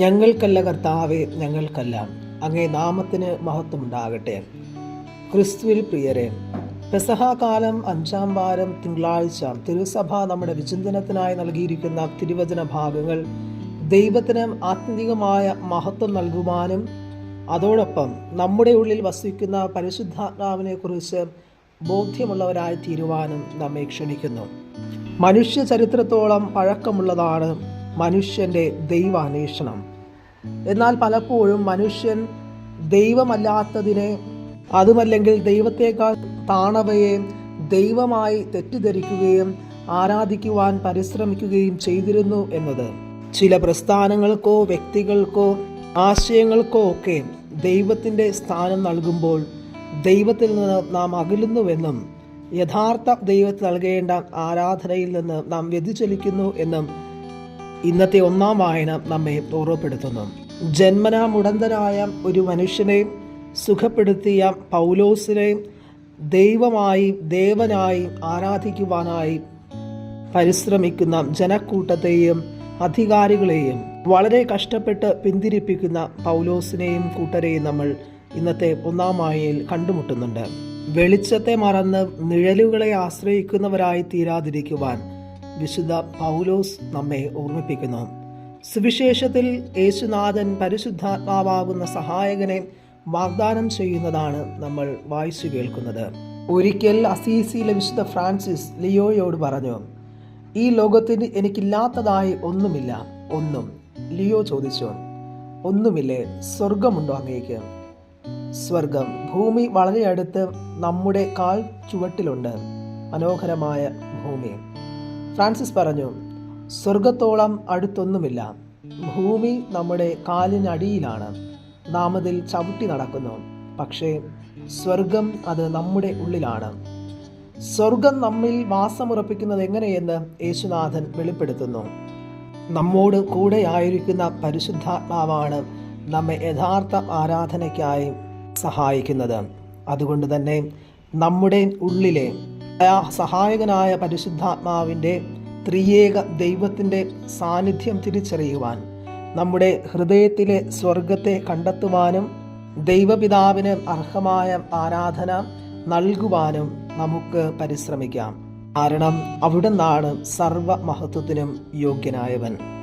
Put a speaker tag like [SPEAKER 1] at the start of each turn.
[SPEAKER 1] ഞങ്ങൾക്കല്ല കർത്താവെ ഞങ്ങൾക്കല്ല. അങ്ങേ നാമത്തിന് മഹത്വമുണ്ടാകട്ടെ. ക്രിസ്തുവിൽ പ്രിയരെ പെസഹാകാലം അഞ്ചാം വാരം തിങ്കളാഴ്ച തിരുസഭ നമ്മുടെ വിചിന്തനത്തിനായി നൽകിയിരിക്കുന്ന തിരുവചന ഭാഗങ്ങൾ ദൈവത്തിന് ആത്മീകമായ മഹത്വം നൽകുവാനും അതോടൊപ്പം നമ്മുടെ ഉള്ളിൽ വസിക്കുന്ന പരിശുദ്ധാത്മാവിനെ കുറിച്ച് ബോധ്യമുള്ളവരായി തീരുവാനും നമ്മെ ക്ഷണിക്കുന്നു. മനുഷ്യ ചരിത്രത്തോളം പഴക്കമുള്ളതാണ്. മനുഷ്യന്റെ ദൈവാന്വേഷണം. എന്നാൽ പലപ്പോഴും മനുഷ്യൻ ദൈവമല്ലാത്തതിനെ അതുമല്ലെങ്കിൽ ദൈവത്തേക്കാൾ താണവയെ ദൈവമായി തെറ്റിദ്ധരിക്കുകയും ആരാധിക്കുവാൻ പരിശ്രമിക്കുകയും ചെയ്തിരുന്നു എന്നത്. ചില പ്രസ്ഥാനങ്ങൾക്കോ വ്യക്തികൾക്കോ ആശയങ്ങൾക്കോ ഒക്കെ ദൈവത്തിന്റെ സ്ഥാനം നൽകുമ്പോൾ ദൈവത്തിൽ നിന്ന് നാം അകലുന്നുവെന്നും യഥാർത്ഥ ദൈവത്തിൽ നൽകേണ്ട ആരാധനയിൽ നിന്ന് നാം വ്യതിചലിക്കുന്നു എന്നും ഇന്നത്തെ ഒന്നാം വായന നമ്മെ ഓർമ്മപ്പെടുത്തുന്നു. ജന്മനാ മുടന്തനായ ഒരു മനുഷ്യനെയും സുഖപ്പെടുത്തിയ പൗലോസിനെയും ദൈവമായി ദേവനായി ആരാധിക്കുവാനായി പരിശ്രമിക്കുന്ന ജനക്കൂട്ടത്തെയും അധികാരികളെയും വളരെ കഷ്ടപ്പെട്ട് പിന്തിരിപ്പിക്കുന്ന പൗലോസിനെയും കൂട്ടരെയും നമ്മൾ ഇന്നത്തെ ഒന്നാം വായനയിൽ കണ്ടുമുട്ടുന്നുണ്ട്. വെളിച്ചത്തെ മറന്ന് നിഴലുകളെ ആശ്രയിക്കുന്നവരായി തീരാതിരിക്കുവാൻ വിശുദ്ധ പൗലോസ് നമ്മെ ഓർമ്മിപ്പിക്കുന്നു. സുവിശേഷത്തിൽ യേശുനാഥൻ പരിശുദ്ധാത്മാവാകുന്ന സഹായകനെ വാഗ്ദാനം ചെയ്യുന്നതാണ് നമ്മൾ വായിച്ചു കേൾക്കുന്നത്. ഒരിക്കൽ അസീസിയിലെ വിശുദ്ധ ഫ്രാൻസിസ് ലിയോയോട് പറഞ്ഞു ഈ ലോകത്തിന് എനിക്കില്ലാത്തതായി ഒന്നുമില്ല. ഒന്നും ലിയോ ചോദിച്ചു. ഒന്നുമില്ലേ? സ്വർഗമുണ്ടോ അങ്ങേക്ക്? സ്വർഗം ഭൂമി വളരെ അടുത്ത് നമ്മുടെ കാൽ ചുവട്ടിലുണ്ട് മനോഹരമായ ഭൂമി. ഫ്രാൻസിസ് പറഞ്ഞു സ്വർഗത്തോളം അടുത്തൊന്നുമില്ല. ഭൂമി നമ്മുടെ കാലിനടിയിലാണ്. നാം അതിൽ ചവിട്ടി നടക്കുന്നു. പക്ഷേ സ്വർഗം അത് നമ്മുടെ ഉള്ളിലാണ്. സ്വർഗം നമ്മിൽ വാസമുറപ്പിക്കുന്നത് എങ്ങനെയെന്ന് യേശുനാഥൻ വെളിപ്പെടുത്തുന്നു. നമ്മോട് കൂടെയായിരിക്കുന്ന പരിശുദ്ധാത്മാവാണ് നമ്മെ യഥാർത്ഥ ആരാധനയ്ക്കായി സഹായിക്കുന്നത്. അതുകൊണ്ട് തന്നെ നമ്മുടെ ഉള്ളിലെ സഹായകനായ പരിശുദ്ധാത്മാവിന്റെ ത്രിയേക ദൈവത്തിന്റെ സാന്നിധ്യം തിരിച്ചറിയുവാൻ നമ്മുടെ ഹൃദയത്തിലെ സ്വർഗത്തെ കണ്ടെത്തുവാനും ദൈവപിതാവിന് അർഹമായ ആരാധന നൽകുവാനും നമുക്ക് പരിശ്രമിക്കാം. കാരണം അവിടുന്നാണ് സർവ മഹത്വത്തിനും യോഗ്യനായവൻ.